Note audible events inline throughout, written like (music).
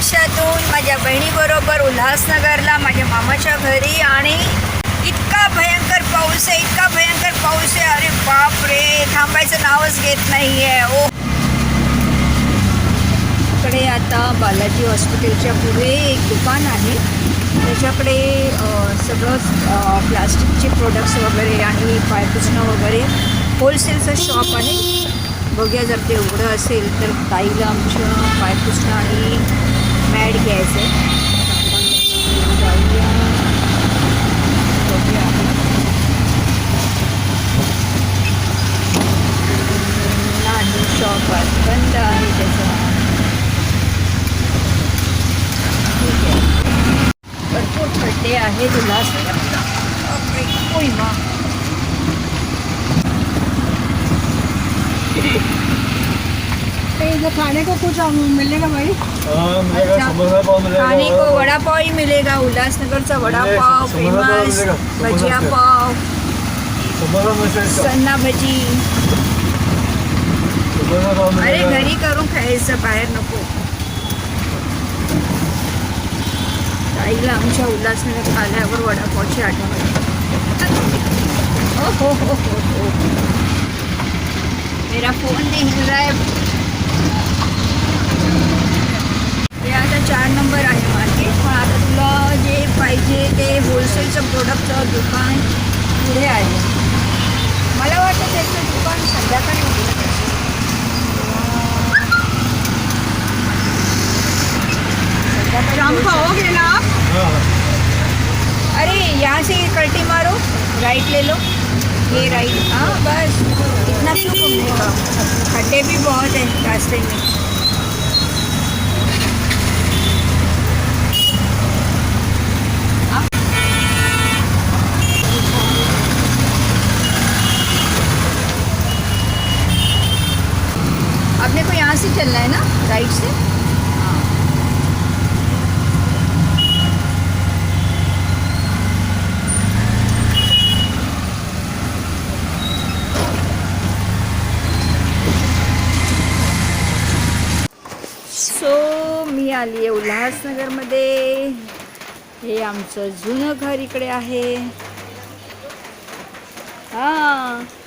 वर्षातून माझ्या बहिणीबरोबर उल्हासनगरला माझ्या मामाच्या घरी आणि इतका भयंकर पाऊस आहे इतका भयंकर पाऊस आहे. अरे बाप रे थांबायचं नावच घेत नाही आहे ओ. इकडे आता बालाजी हॉस्पिटलच्या पुढे एक दुकान आहे. त्याच्याकडे सगळं प्लास्टिकचे प्रोडक्ट्स वगैरे आणि पायपुसणं वगैरे. होलसेलचं शॉप आहे. बघूया जर ते उघडं असेल तर ताईला आमच्या पायपुसणं आणि मॅड घ्यायचं आहे जाऊया. बघूया. नाही शॉप आहे बंद आहे त्याचं ठीक आहे भरपूर खड्डे आहेत उल्हासनगरला बापरे, ओय तो खाने को कुछ मिलेगा भाई? हाँ मिलेगा अच्छा। खाने को वड़ा पाव ही मिलेगा उल्लासनगर उल्हासनगरचा वड़ा पाव फ़ेमस मिलेगा, भजिया पाव. सन्ना भजी। अरे घरी करून खायचं बाहेर नको। ताईला आमच्या उल्हासनगर आल्यावर वडापावची आठवण हो हो हो हो। मेरा फ़ोन नहीं हिल रहा है हे आता चार नंबर आहे मार्केट. पण आता तुला जे पाहिजे ते होलसेलचं प्रोडक्टचं दुकान पुढे आहे. मला वाटतं त्याचं दुकान संध्याकाळी को हाँ, हाँ. अरे यहाँ से कल्टी मारो. राइट ले लो. ये राइट हाँ बस. इतना का खड्डे भी बहुत हैं रास्ते में. चलना है ना? राइट से सो मी आली आहे उल्हासनगरमध्ये. हे आमचं जुनं घर इकडे आहे. हां.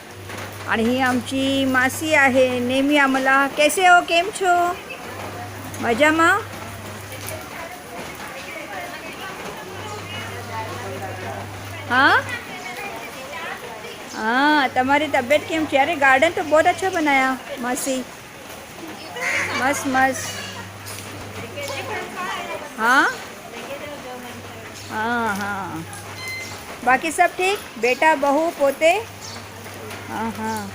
आणि ही आमची मासी आहे नेहमी आम्हाला कैसे हो केम छो? मजा मा? हाँ? हाँ तुम्हारी तब्येत केम छे? अरे गार्डन तो बहुत अच्छा बनाया मासी। मस मस हाँ? हाँ हाँ। बाकी सब ठीक? बेटा बहू पोते? हां हां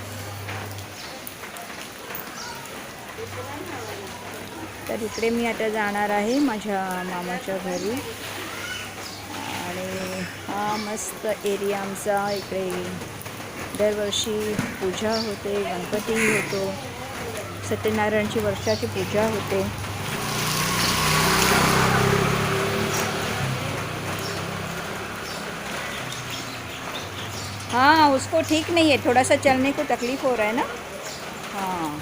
तर इकडे मी आता जाणार आहे माझ्या मामाच्या घरी. आणि हा मस्त एरिया आमचा इकडे. दरवर्षी पूजा होते गणपती होतो सत्यनारायणची वर्षाची पूजा होते. हाँ उसको ठीक नहीं है थोड़ा सा चलने को तकलीफ़ हो रहा है ना? हाँ।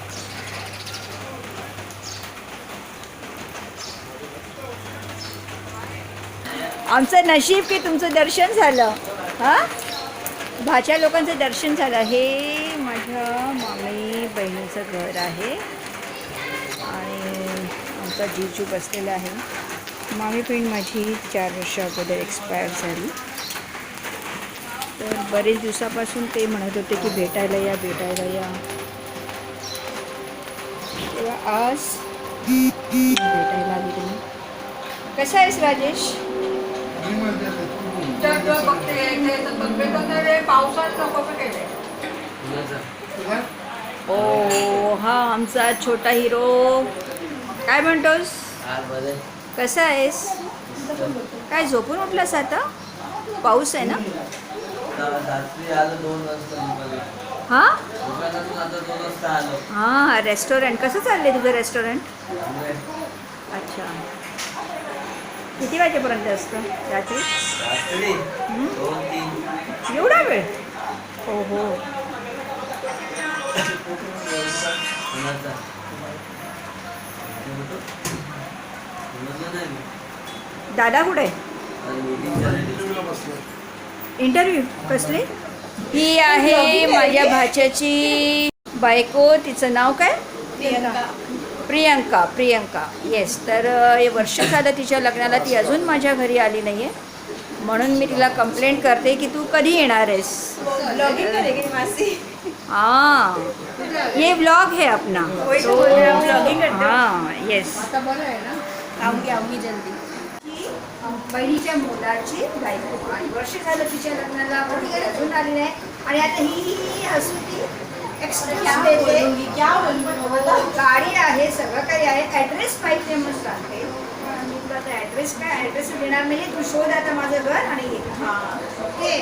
आमचं नशीब की तुमचं दर्शन झालं हां? भाच्या लोकांचं दर्शन झालं. हे माझ्या मामी बहिणीचं घर आहे आणि आमचा जीजू बसलेला आहे. मामी बहीण माझी चार वर्ष अगोदर एक्सपायर झाली. तर बरेच दिवसापासून ते म्हणत होते की भेटायला या भेटायला या. तेव्हा आज भेटायला आली तुम्ही. कसा आहेस राजेश? ओ हा आमचा छोटा हिरो. काय म्हणतोस? कसा आहेस? काय झोपून उठलास आता? पाऊस आहे ना? रात्री आलो दोन वाजता दुपारी हा? दुकानातून आता दोन वाजता आलो. हा रेस्टॉरंट. कसं चाललंय तुझं रेस्टॉरंट? अच्छा. किती वाजेपर्यंत असतं रात्री? रात्री दोन तीन. एवढा वेळ? हो हो कोणाचा समजलं नाही. मी. दादा कुठे? आहे. इंटरव्ह्यू कसली? ही आहे माझ्या भाच्याची बायको तिचं नाव काय? प्रियंका. प्रियंका येस तर हे वर्ष झालं तिच्या लग्नाला ती अजून माझ्या घरी आली नाही आहे म्हणून मी तिला कंप्लेंट करते की तू कधी येणार आहेस? हाँ. ये ब्लॉग है अपना. हाँ येस आहे आऊंगी जल्दी. बहिणीच्या मुलाची बायको आणि वर्ष झालं तिच्या लग्नाला ती अजून आली नाही. आणि आता ही हसून ती गाडी आहे सगळं काही आहे. ॲड्रेस पाहिजे म्हणून सांगते. आता ॲड्रेस काय? ॲड्रेस देणार नाही. तू शोध आता माझं घर आणि ये. हां. ओके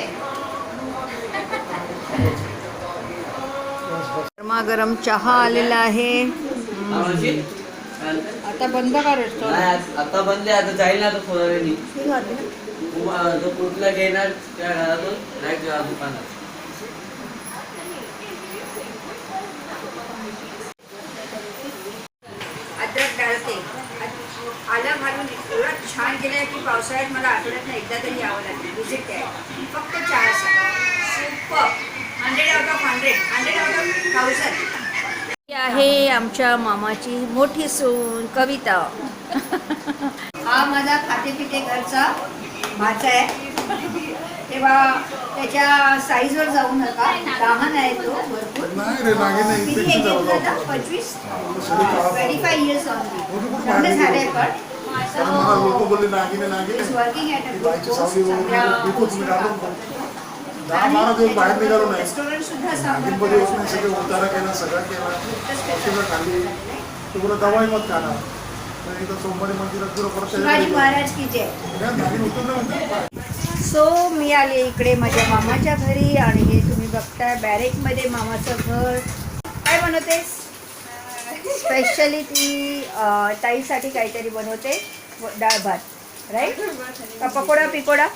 गरमागरम चहा आलेला आहे. आता बंद का रेस्टॉरंट आता बंद आहे आता जाईल ना आता अं, जो कुठला घेणार त्या घरातून जा दुकानात. अद्रक डाळते. आलं घालून एवढं छान केलं की पावसाळ्यात मला आठवड्यात एकदा तरी यावं लागेल. विजिट आहे फक्त चहासाठी super hundred out of hundred hundred out of thousand आहे आमच्या मामाची मोठी सून कविता. हा माझा खाते पिते घरचा भाचा आहे. तेव्हा त्याच्या साईजवर जाऊ नका. लहान आहे तो भरपूर. झालं. पंचवीस? शरीर ट्वेंटी फाय इयर्स ऑनली कुठे लग्न झालंय पण. वर्किंग ॲट दहा बारा दिवस बाहेर निघालो नाही. रेस्टॉरंट सुद्धा नागिनमध्ये येऊन नाही सगळे उतारा केला सगळं केला. औषधं खाल्ली. तू पुढे दवाई मत खाणार. तर एकदा सोमवारी मंदिरात तुला परत शिवाजी शरीर महाराज की जय. नागिन उतरलं म्हणते सो मी आले इकडे माझ्या मामाच्या घरी आणि हे तुम्ही बघताय बॅरेकमध्ये मामाचं घर. काय बनवतेस? स्पेशली ती ताईसाठी काहीतरी बनवते. डाळ भात. राईट का पकोडा पिकोडा?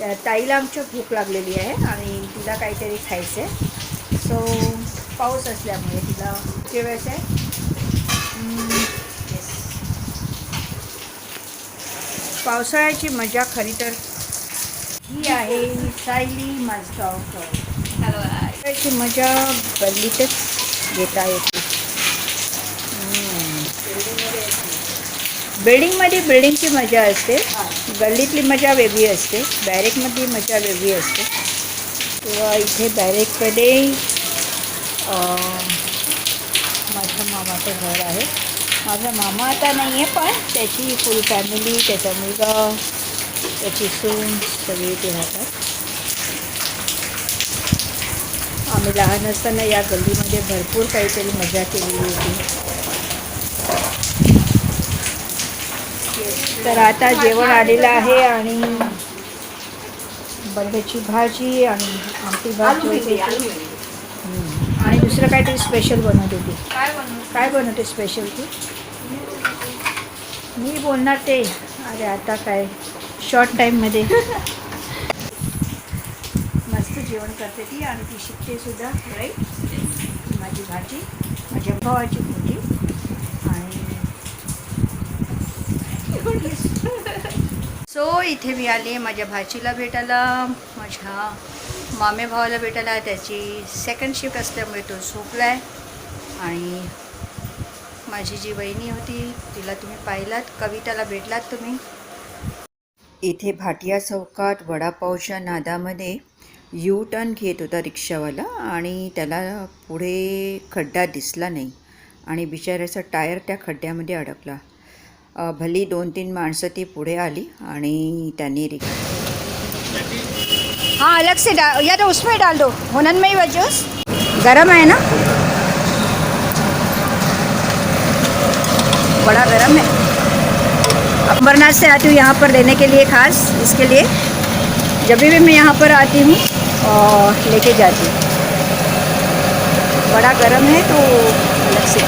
ताईला आमच्या भूक लागलेली आहे आणि तिला काहीतरी खायचं आहे सो पाऊस असल्यामुळे तिला जेवायचं आहे पावसाळ्याची मजा खरी तर ही आहे सायली माझगावकर पावसाळ्याची मजा गल्लीतच घेता येते. बिल्डिंगमध्ये बिल्डिंगची मजा असते. गल्लीतली मजा वेगळी असते बॅरेकमधली मजा वेगळी असते. किंवा इथे बॅरेककडे माझ्या मामाचं घर आहे. माझा मामा आता नाही आहे पण त्याची फुल फॅमिली त्याचा मुलगा त्याची सून सगळी इथे राहतात. आम्ही लहान असताना या गल्लीमध्ये भरपूर काहीतरी मजा केलेली होती. तर आता जेवण आलेलं आहे आणि बंड्याची भाजी आणि आमटी भाजी. आणि दुसरं काहीतरी स्पेशल बनवत होती काय बनवू काय बनवते स्पेशल तू? मी बोलणार ते. अरे आता काय? शॉर्ट टाईममध्ये मस्त जेवण करते ती आणि ती शिकते सुद्धा राईट माझी भाजी माझ्या भावाची मुलगी (laughs) सो इथे मी आली माझ्या भाचीला भेटायला. माझ्या मामे भावाला भेटायला त्याची सेकंड शिफ्ट असल्यामुळे तो झोपला आहे आणि माझी जी वहिनी होती तिला तुम्ही पाहिलात? कविताला भेटलात तुम्ही? इथे भाटिया चौकात वडापावच्या नादामध्ये यू टर्न घेत होता रिक्षावाला आणि त्याला पुढे खड्डा दिसला नाही. आणि बिचाऱ्याचा टायर त्या खड्ड्यामध्ये अडकला. भली दोन तीन माणसं ती पुढे आली आणि त्यांनी रिक हाँ अलग से डाल या तो उसमें डाल दो. होनन में ही वो जूस गरम है ना? बड़ा गरम है. अमरनाथ से आती हूँ यहाँ पर लेने के लिए खास इसके लिए। जब भी मैं यहाँ पर आती हूँ और लेके जाती हूँ। बड़ा गरम है तो अलग से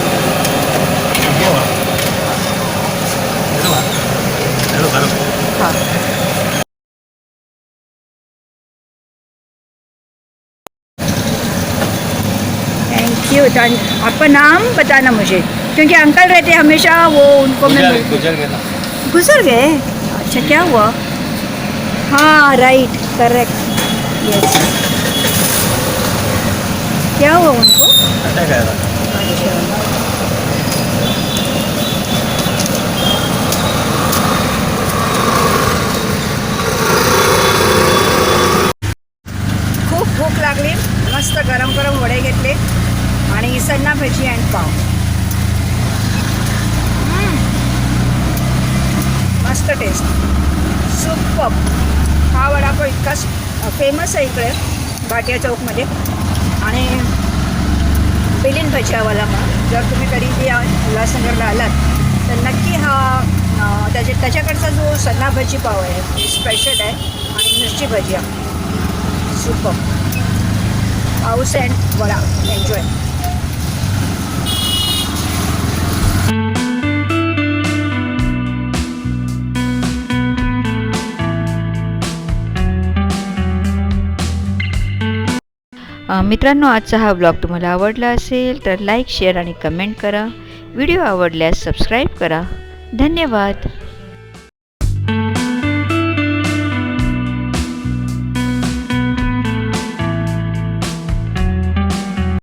हाँ। थैंक यू आपका नाम बताना मुझे। क्योंकि अंकल रहते हमेशा वो उनको मैं गुजर मिलती- गुजर गए अच्छा क्या हुआ? हाँ राइट करेक्ट यस क्या हुआ उनको? अटॅक मस्त गरम गरम वडे घेतले आणि सन्ना भजी अँड पाव. मस्त टेस्ट सुपर हा वडापाव इतका फेमस आहे इकडे भाटिया चौकमध्ये. आणि बिलीन भजियावाला मग जर तुम्ही कधी ते उल्हासनगरला आलात तर नक्की हा त्याच्या त्याच्याकडचा जो सन्ना भजी पाव आहे स्पेशल आहे आणि मिरची भजिया. सुपर पाऊस अँड वडा एन्जॉय मित्रांनो आजचा हा ब्लॉग तुम्हाला आवडला असेल तर लाईक शेअर आणि कमेंट करा. व्हिडिओ आवडल्यास सबस्क्राईब करा. धन्यवाद.